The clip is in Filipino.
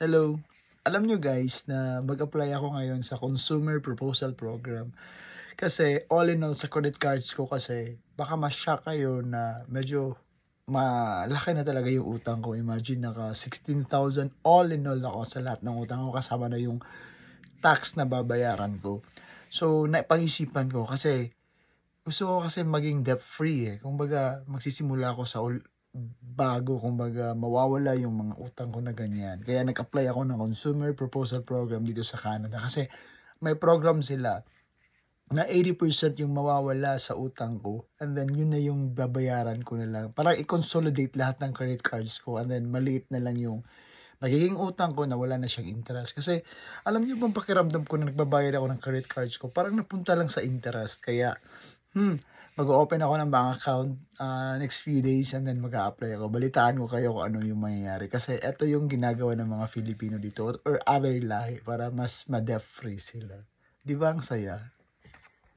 Hello. Alam nyo guys na mag-apply ako ngayon sa Consumer Proposal Program. Kasi all in all sa credit cards ko kasi baka ma-shock kayo na medyo malaki na talaga yung utang ko. Imagine naka 16,000 all in all ako sa lahat ng utang ko kasama na yung tax na babayaran ko. So naipag-isipan ko kasi gusto ko kasi maging debt free eh. Kumbaga magsisimula ako sa bago kumbaga mawawala yung mga utang ko na ganyan. Kaya nag-apply ako ng Consumer Proposal Program dito sa Canada kasi may program sila na 80% yung mawawala sa utang ko and then yun na yung babayaran ko na lang. Parang i-consolidate lahat ng credit cards ko and then maliit na lang yung magiging utang ko na wala na siyang interest. Kasi alam niyo bang pakiramdam ko na nagbabayad ako ng credit cards ko, parang napunta lang sa interest. Kaya, hmm, mag-open ako ng bank account ah, next few days and then mag apply ako. Balitaan ko kayo kung ano yung mangyayari. Kasi ito yung ginagawa ng mga Filipino dito or other lahi para mas ma-debt free sila. Di ba ang saya?